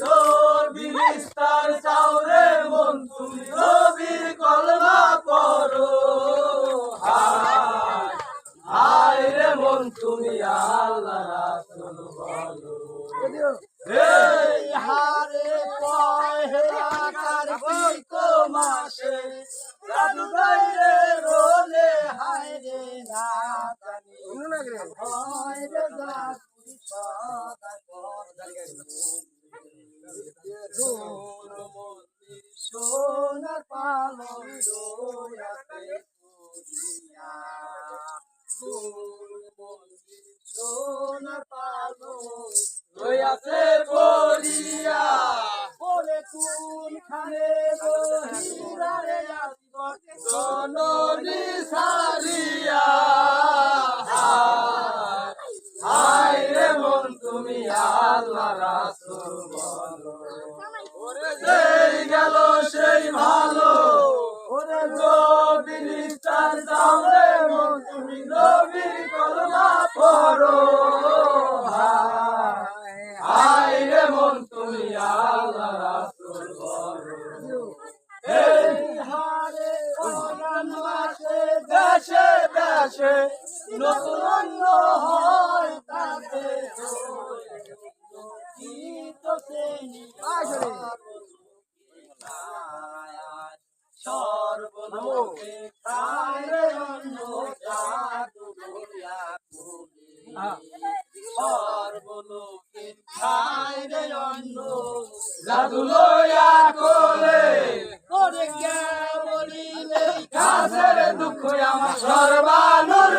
যদি নিস্তার চাও রে মন তুমি নবীর কলমা পড়ো। হায় রে মন তুমি আল্লাহ রাসূল বলো। হারে কয় হে আকার বিকো মাসে সোনার পালন দৌড়াতে করিয়া সোনার পালন রয়াতে পড়িয়া বলে কোন খানে রহিরা রে জননী সারিয়া হায় হায় রে মন তুমি আল্লাহ নতুন হয় তাতে সর্বলোকে খায় অন্য জাদু গরিয়া সর্বলোকে খায় অন্য জাদু লইয়া কোলে করে কে বলিলে কাছের দুঃখ আমার সর্বানুর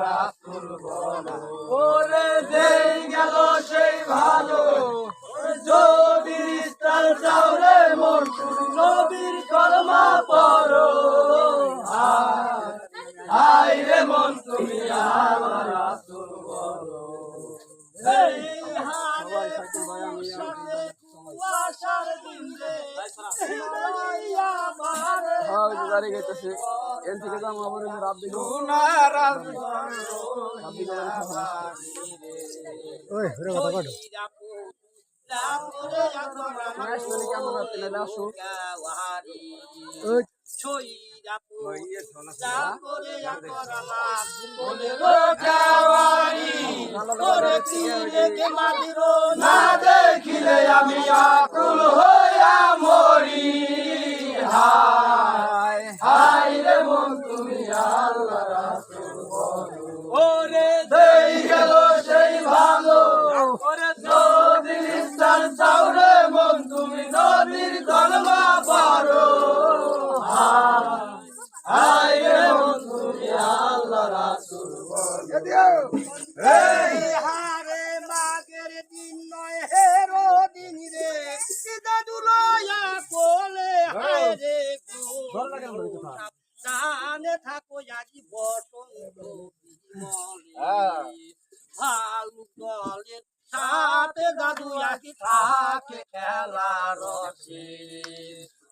রাসূল বলো ওরে দেই গেল সেই ভালো ওরে যদি চাও রে মন নবীর কলমা হায় হায় রে মন তুমি হ্যাঁ গাইতেছে এর থেকে যাম আবার রাত দিকে ওই রে কথা কাটো ম্যাচ মানে কেমন হচ্ছে না জানে থাকো আজি বসন্ত ভালু কলের সাথে দাদু আকি থাকে খেলা রসে।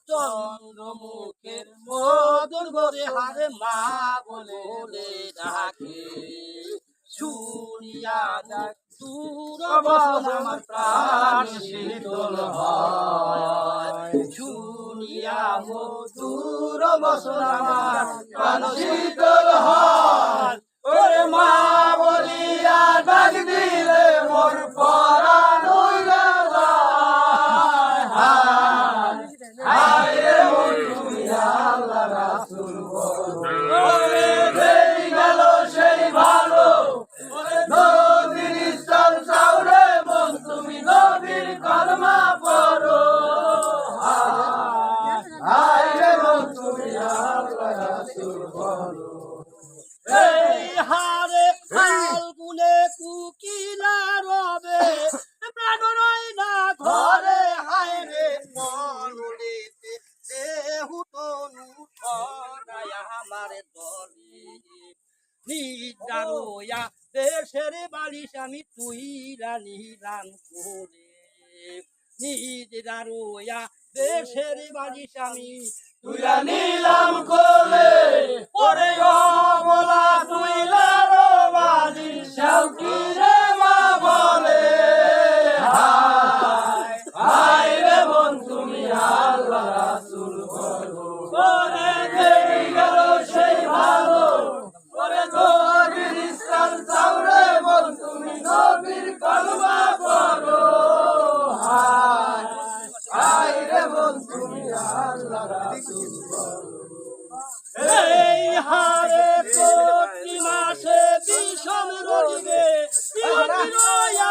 চন্দ্রমুখের মধুর গরে হারে মা বলে ডাকে। শুনিয়া যাক দূর আমার প্রাণ শীতল হয়। শুনিয়া মধুর বসন আমার করিস আমি তুই রানি রান করে। নিজ দারোয়া দেশের বাড়ি স্বামী তুই নিলাম করে। পরে বলা তুই লারো বাড়ি শাউকি রে মা বলে। হা কেবল তুমি আল্লাহ এই হারে প্রতি মাসে ভীষণ রোগে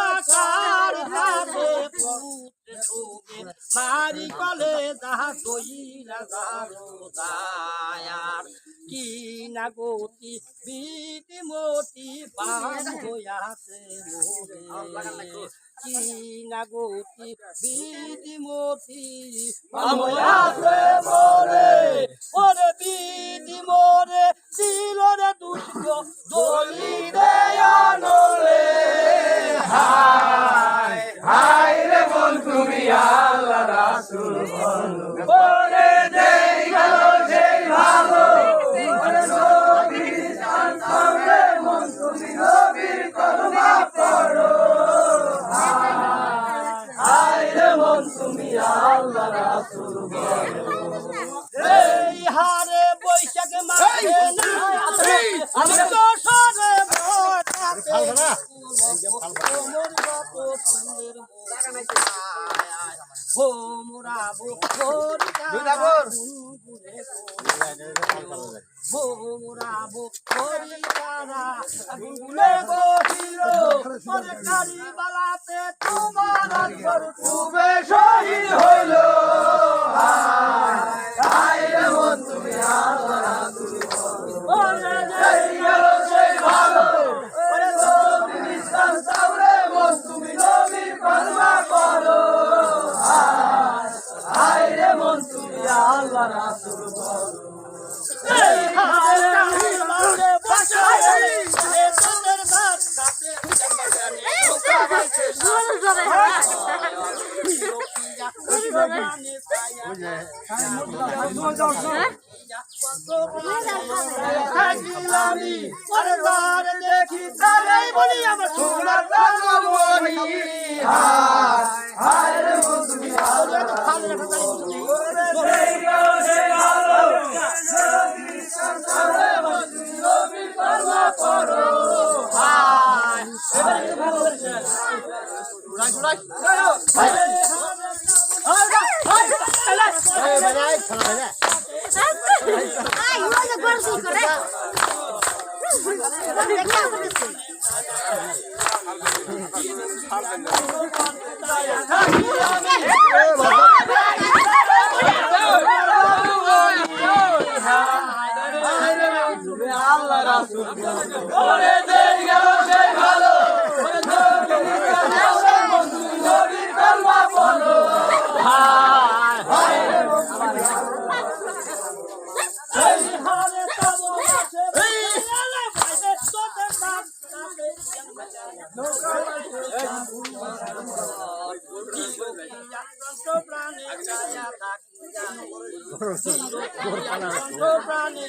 আকার হাতে মারি কলে কি না গতি বিটি মোটি বান হইয়াছে নাগতি বিদিমতি আময়াতে মরে ওরে বিদিমরে শিলরে দুষ্ট তোমার তুমি শহীদ হইল। তুমি ভালো। দেখি তারাই বলি আমার সোনার রাজা বলি হায় হায় রে মধুমি আলো আল্লাহ রাসুল। ওরে দেখ গেল সে ভালো। ওরে দেখ গেল প্রাণী